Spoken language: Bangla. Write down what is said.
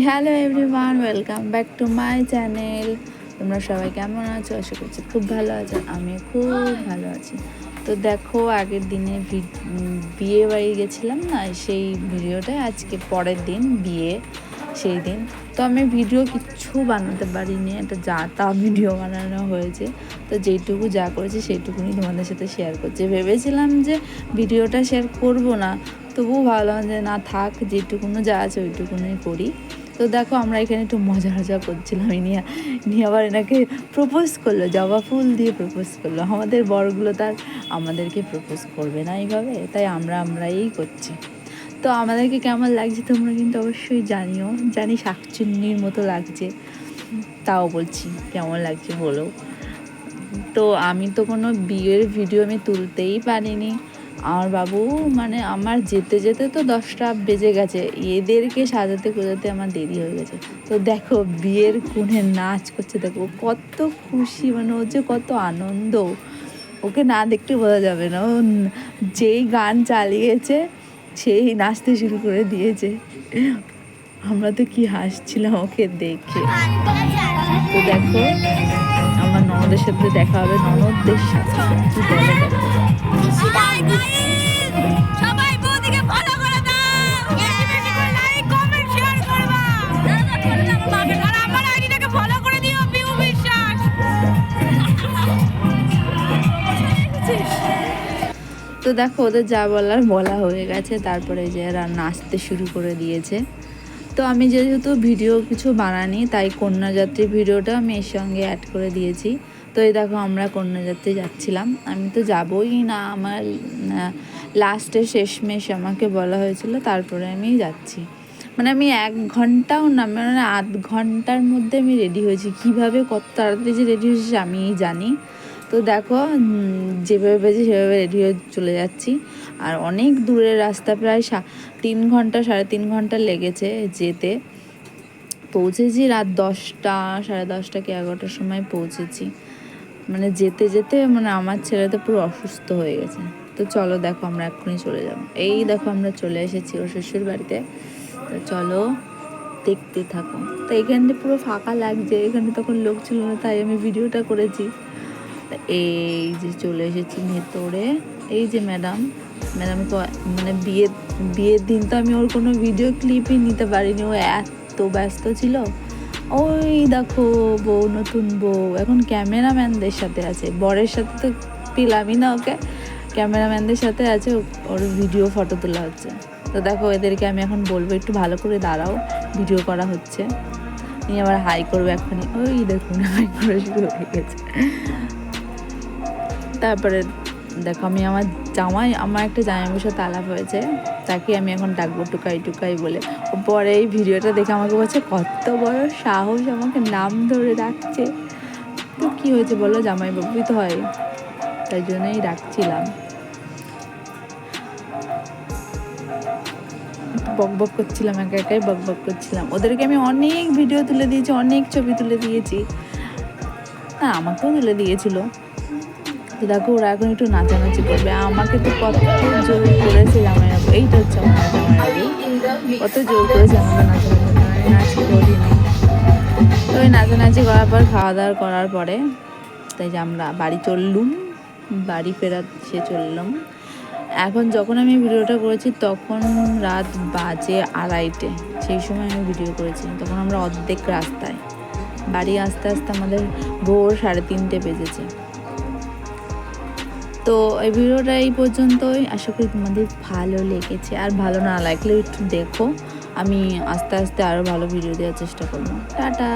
Hello everyone welcome back to my channel তোমরা সবাই কেমন আছো? আশা করছি খুব ভালো আছো আমি খুব ভালো আছি। তো দেখো, আগের দিনে বিয়ে বাড়ি গেছিলাম না, সেই ভিডিওটা আজকে পরের দিন বিয়ে, সেই দিন। তো আমি ভিডিও কিচ্ছু বানাতে পারিনি, একটা যা তা ভিডিও বানানো হয়েছে। তো যেইটুকু যা করেছি সেইটুকুনি তোমাদের সাথে শেয়ার করছি। ভেবেছিলাম যে ভিডিওটা শেয়ার করব না, তবুও ভাবলাম যে না থাক যেটুকুনো যা আছে ওইটুকুনই করি। তো দেখো আমরা এখানে একটু মজা মজা করছিলাম। নিয়ে নিয়ে আবার এনাকে প্রপোজ করল, জবা ফুল দিয়ে প্রপোজ করল। আমাদের বড়গুলো তার আমাদেরকে প্রপোজ করবে না এইভাবে, তাই আমরা আমরাই করছি। তো আমাদেরকে কেমন লাগছে তোমরা কিন্তু অবশ্যই জানিও। জানি শাকচুন্নির মতো লাগছে, তাও বলছি কেমন লাগছে বলো। তো আমি তো কোনো বিয়ের ভিডিও আমি তুলতেই পারিনি। আমার বাবু মানে আমার যেতে যেতে তো দশটা বেজে গেছে। এদেরকে সাজাতে গোজাতে আমার দেরি হয়ে গেছে। তো দেখো, বিয়ের কোণে নাচ করছে, দেখো কত খুশি মানে ও যে কত আনন্দ। ওকে না দেখতে বোঝা যাবে না। ও যেই গান চালিয়েছে, সেই নাচতে শুরু করে দিয়েছে। আমরা তো কি হাসছিলাম ওকে দেখে। তো দেখো আমার ননদের সাথে দেখা হবে, ননদদের সাথে। তো দেখো, ওদের যা বলার বলা হয়ে গেছে, তারপরে যে এরা নাচতে শুরু করে দিয়েছে। তো আমি যেহেতু ভিডিও কিছু বানানি, তাই কন্যাযাত্রী ভিডিওটা আমি এর সঙ্গে অ্যাড করে দিয়েছি। তো এই দেখো আমরা কন্যাযাত্রী যাচ্ছিলাম। আমি তো যাবই না, আমার লাস্টে শেষমেশ আমাকে বলা হয়েছিল, তারপরে আমি যাচ্ছি। মানে আমি এক ঘন্টাও না মানে আধ ঘণ্টার মধ্যে আমি রেডি হয়েছি। কীভাবে কত তাড়াতাড়ি যে রেডি হয়েছি আমি জানি। তো দেখো যেভাবে বেজে সেভাবে রেডি হয়ে চলে যাচ্ছি। আর অনেক দূরের রাস্তা, প্রায় সা- তিন ঘণ্টা, সাড়ে তিন ঘণ্টা লেগেছে যেতে। পৌঁছেছি রাত দশটা, সাড়ে দশটা কি এগারোটার সময় পৌঁছেছি। মানে যেতে যেতে মানে আমার ছেলে তো পুরো অসুস্থ হয়ে গেছে। তো চলো দেখো আমরা এক্ষুনি চলে যাব। এই দেখো আমরা চলে এসেছি ওর শ্বশুর বাড়িতে। তো চলো দেখতে থাকো। তো এখানটা পুরো ফাঁকা লাগছে, এখানে তখন লোক ছিল না, তাই আমি ভিডিওটা করেছি। এই যে চলে এসেছি ভেতরে। এই যে ম্যাডাম ম্যাডাম তো মানে বিয়ের বিয়ের দিন তো আমি ওর কোনো ভিডিও ক্লিপই নিতে পারিনি। ও এত ব্যস্ত ছিল। ওই দেখো বউ, নতুন বউ। এখন ক্যামেরাম্যানদের সাথে আছে। বরের সাথে তো পেলামই না ওকে। ক্যামেরাম্যানদের সাথে আছে ওর ভিডিও ফটো তোলা হচ্ছে। তো দেখো, এদেরকে আমি এখন বলব, একটু ভালো করে দাঁড়াও। ভিডিও করা হচ্ছে। নিয়ে আবার হাই করব এখনই ওই দেখুন হাই করা শুরু হয়ে গেছে। তারপরে দেখো, আমি আমার জামাই, আমার একটা জামাইয়ের সাথে আলাপ হয়েছে। তাকে আমি এখন ডাকবো টুকাই টুকাই বলে। পরে এই ভিডিওটা দেখে আমাকে বলছে, কত বড় সাহস আমাকে নাম ধরে ডাকছে। তো কি হয়েছে বলো জামাই বাবুই তো হয়, তাই জন্যই ডাকছিলাম। বক বক করছিলাম, একা একাই বক বক করছিলাম। ওদেরকে আমি অনেক ভিডিও তুলে দিয়েছি, অনেক ছবি তুলে দিয়েছি। হ্যাঁ আমাকেও তুলে দিয়েছিল। তো দেখো, ওরা এখন একটু নাচানাচি করবে। আমাকে তো কত জোর করেছে জামাইবাবু এইটা হচ্ছে আমার জামাইবাবু কত জোর করেছে আমাকে নাচানাচি করিনি তো ওই নাচানাচি করার পর খাওয়া দাওয়া করার পরে, তাই যে আমরা বাড়ি চললুম। বাড়ি ফেরার সে চললাম। এখন যখন আমি ভিডিওটা করেছি, তখন রাত বাজে আড়াইটে। সেই সময় আমি ভিডিও করেছি। তখন আমরা অর্ধেক রাস্তায়। বাড়ি আস্তে আস্তে আমাদের ভোর সাড়ে তিনটে বেজেছে। তো এই ভিডিওটা এই পর্যন্তই। আশা করি তোমাদের ভালো লেগেছে। আর ভালো না লাগলে একটু দেখো। আমি আস্তে আস্তে আরও ভালো ভিডিও দেওয়ার চেষ্টা করব। টাটা!